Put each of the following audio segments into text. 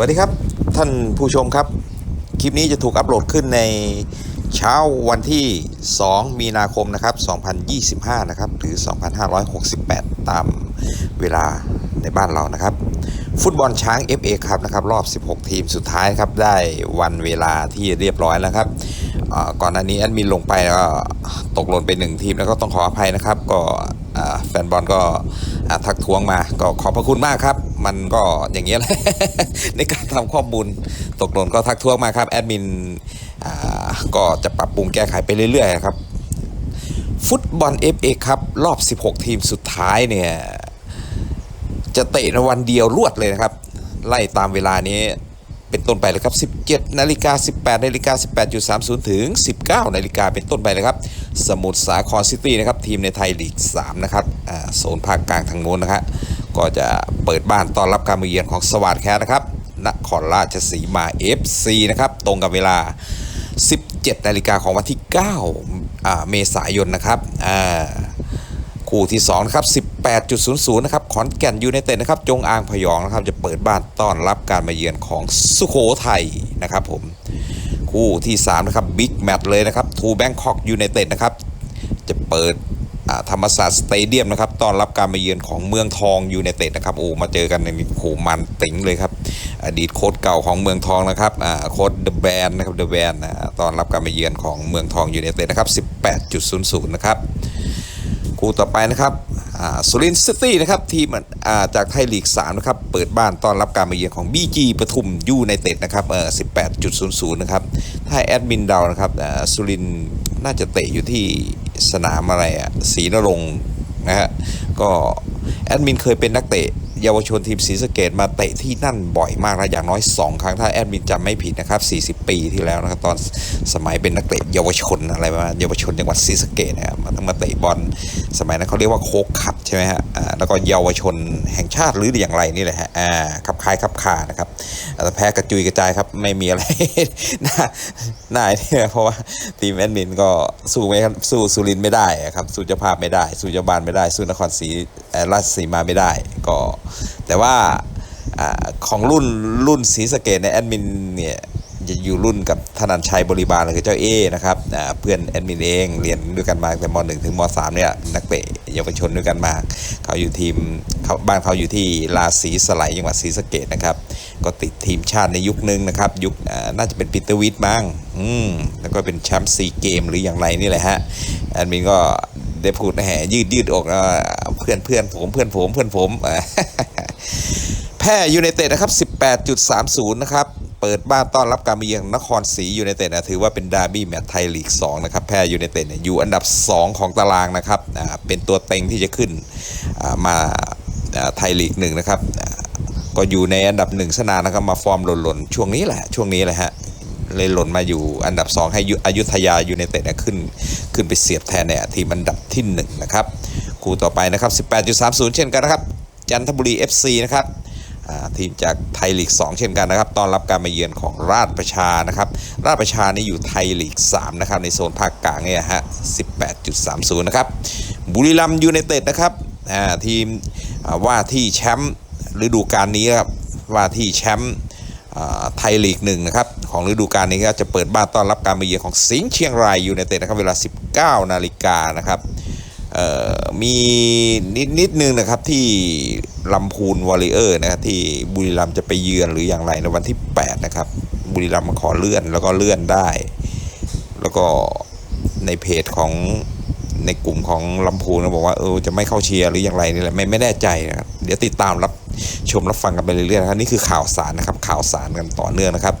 วัสดีครับท่านผู้ชมครับ คลิปนี้จะถูกอัปโหลดขึ้นในเช้าวันที่ 2 มีนาคมนะครับ 2025 นะครับ หรือ 2568 ตามเวลาในบ้านเรานะครับ ฟุตบอลช้าง FA ครับนะครับ รอบ 16 ทีมสุดท้ายครับ ได้วันเวลาที่เรียบร้อยแล้วครับก่อนหน้านี้แอดมินลงไปแล้วก็ตกหล่นไปหนึ่งทีมแล้วก็ต้องขออภัยนะครับ ก็แฟนบอลก็ทักท้วงมาก็ขอบพระคุณมากครับ มันก็อย่างเงี้ยแหละ ในการทำข้อมูลตกหล่นก็ทักท้วงมาครับแอดมินก็จะปรับปรุงแก้ไขไปเรื่อยๆครับ ฟุตบอล FA ครับ รอบ 16 ทีมสุดท้ายเนี่ย จะเตะในวันเดียวรวดเลยนะครับ ไล่ตามเวลานี้เป็นต้นไปเลยครับ 17 นาฬิกา 18 นาฬิกา 18.30 ถึง 19 นาฬิกาเป็นต้นไปเลยครับ สมุทรสาครซิตี้นะครับ ทีมในไทยลีก 3 นะครับโซนภาคกลางทางโน้นนะครับ ก็จะเปิดบ้านต้อนรับการมาเยือนของสวัสดแคร์นะครับนครราชสีมา FC นะครับ ตรงกับเวลา 17นาฬิกาของวันที่9เมษายนนะครับคู่ที่2นะครับ18.00นะครับขอนแก่นยูไนเต็ดนะครับ จงอางพยองนะครับ จะเปิดบ้านต้อนรับการมาเยือนของสุโขทัยนะครับผมคู่ที่3นะครับบิ๊กแมตช์เลยนะครับทูแบงคอกยูไนเต็ดนะครับ จะเปิด ธรรมศาสตร์สเตเดียมนะครับต้อนรับการมาเยือนของเมืองทองยูไนเต็ดนะครับโอ้มาเจอกันในโหมันติ๋งเลยครับ อดีตโค้ชเก่าของเมืองทองนะครับโค้ชเดอะแบนนะครับเดอะแบนต้อนรับการมาเยือนของเมืองทองยูไนเต็ดนะครับ18.00 นะครับคู่ต่อไปนะครับสุรินทร์ซิตี้นะครับทีมาจากไทยลีก 3 นะครับ เปิดบ้านต้อนรับการมาเยือนของ BG ปทุมยูไนเต็ดนะครับเออ18.00 นะครับ ถ้าแอดมินเดานะครับสุรินทร์น่าจะเตะอยู่ที่ สนามอะไรอะศรีนรงค์นะฮะก็แอดมินเคยเป็นนักเตะ เยาวชนทีมศรีสะเกดมาเตะที่นั่นบ่อยมากนะอย่างน้อย 2 ครั้งถ้าแอดมินจำไม่ผิดนะครับ 40 ปีที่แล้วนะครับตอนสมัยเป็นนักเตะเยาวชนอะไรประมาณเยาวชนจังหวัดศรีสะเกดนะครับมาต้องมาเตะบอลสมัยนั้นเขาเรียกว่าโคกขับใช่ไหมฮะอ่าแล้วก็เยาวชนแห่งชาติหรืออย่างไรนี่แหละฮะอ่าขับคายขับคานะครับแต่แพ้กระจุยกระจายครับไม่มีอะไรน่าน่าเนี่ยเพราะว่าทีมแอดมินก็สู้ไม่สู้สุรินไม่ได้ครับสู้เจ้าภาพไม่ได้ สู้เจ้าบ้านไม่ได้ สู้นครศรีราชสีมาไม่ได้ ก็แต่ว่าอของรุ่นรุ่นศรีสะเกดในแอดมินเนี่ยจะอยู่รุ่นกับธนันชัยบริบาลหรือเจ้าเอนะครับเพื่อนแอดมินเองเรียนด้วยกันมาตั้งแต่ม .1 ถึงม .3 เนี่ยนักเตะเยาวชนด้วยกันมา เขาอยู่ทีมเขาบ้านเขาอยู่ที่ราศีสไลยจังหวัดศรีสะเกดนะครับ ก็ติดทีมชาติในยุคนึงนะครับ ยุคน่าจะเป็นปีเตอร์วิทมั้งอืมแล้วก็เป็นแชมป์ซีเกมหรืออย่างไรนี่แหละฮะแอดมินก็ ได้พูดแหยืดยืดอกเพื่อนเพื่อนผมเพื่อนผมเพื่อนผม แพร่ยูไนเต็ดนะครับ 18.30 นะครับเปิดบ้านต้อนรับการมาเยือนนครศรียูไนเต็ดนะถือว่าเป็นดาร์บี้แมตช์ไทยลีก 2 นะครับ แพร่ยูไนเต็ดเนี่ยอยู่อันดับ 2 ของตารางนะครับเป็นตัวเต็งที่จะขึ้นมาไทยลีก1นะครับ ก็อยู่ในอันดับ1สนานนะครับมาฟอร์มหล่นๆ ช่วงนี้แหละ ช่วงนี้แหละฮะ เลยหล่นมาอยู่อันดับ 2 ให้อยุธยายูไนเต็ดเนี่ยขึ้น ขึ้นไปเสียบแทนเนี่ยทีมอันดับที่ 1 นะครับ คู่ต่อไปนะครับ 18.30 เช่นกันนะครับ จันทบุรี FC นะครับทีมจากไทยลีก 2 เช่นกันนะครับต้อนรับการมาเยือนของราชประชานะครับ ราชประชานี่อยู่ไทยลีก 3 นะครับ ในโซนภาคกลางเนี่ยฮะ 18.30 นะครับ บุรีรัมย์ยูไนเต็ดนะครับทีมว่าที่แชมป์ฤดูกาลนี้ครับ ว่าที่แชมป์ไทยลีกหนึ่งนะครับ ของฤดูกาลนี้ก็จะเปิดบ้านต้อนรับการมาเยือนของสิงห์เชียงรายยูไนเต็ดนะครับเวลา 19 นาฬิกานะครับมีนิดนิดนึงนะครับที่ลำพูนวอริเออร์นะครับที่บุรีรัมย์จะไปเยือนหรืออย่างไรในวันที่ 8 นะครับ บุรีรัมย์ขอเลื่อนแล้วก็เลื่อนได้ แล้วก็ในเพจของในกลุ่มของลำพูนบอกว่าเออจะไม่เข้าเชียร์หรืออย่างไรนี่แหละไม่ไม่แน่ใจนะครับเดี๋ยวติดตามรับชมรับฟังกันไปเรื่อยๆนะครับนี่คือข่าวสารนะครับข่าวสารกันต่อเนื่องนะครับ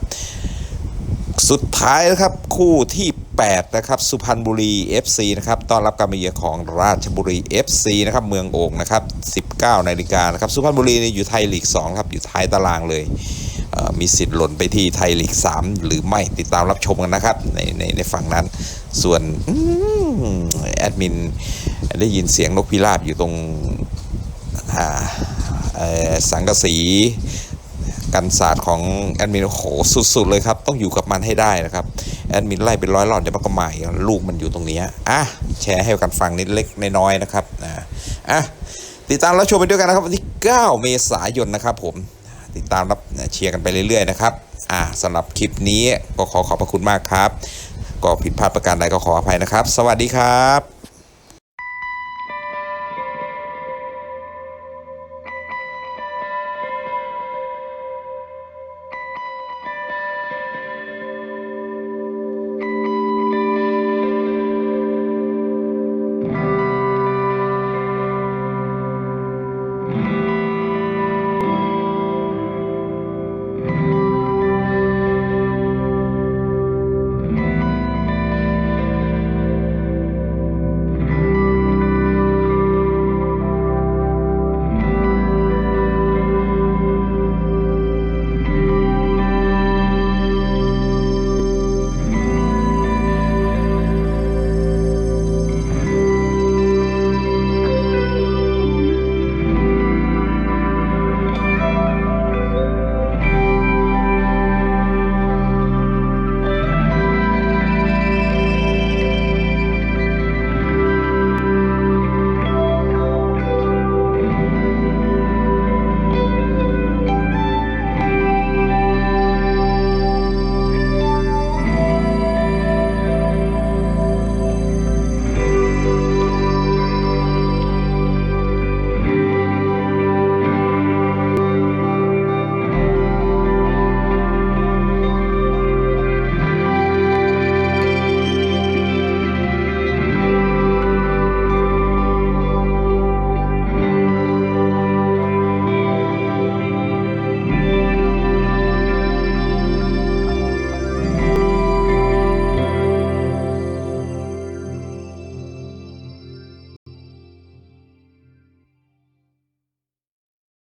สุดท้ายนะครับคู่ที่ 8 นะครับ สุพรรณบุรี FC นะครับต้อนรับการมาเยือนของราชบุรี FC นะครับเมืองโอ่งนะครับ19นาฬิกานะครับสุพรรณบุรีนี่อยู่ไทยลีก2ครับอยู่ท้ายตารางเลยเมีสิทธิ์หล่นไปที่ไทยลีก 3 หรือไม่ติดตามรับชมกันนะครับในในในฝั่งนั้น ส่วนอืมแอดมินได้ยินเสียงนกพิราบอยู่ตรงสังกะสี กันศาสตร์ของแอดมินโหสุดๆเลยครับ ต้องอยู่กับมันให้ได้นะครับ แอดมินไล่เป็นร้อยรอบเดี๋ยวมันก็ใหม่ลูกมันอยู่ตรงนี้อะแชร์ให้กันฟังนิดเล็กน้อยๆนะครับอะอะติดตามรับชมไปด้วยกันนะครับวันที่ 9 เมษายนนะครับผมติดตามรับเชียร์กันไปเรื่อยๆนะครับอ่าสำหรับคลิปนี้ก็ขอขอบพระคุณมากครับ ก็ผิดพลาดประการใดก็ขออภัยนะครับ สวัสดีครับ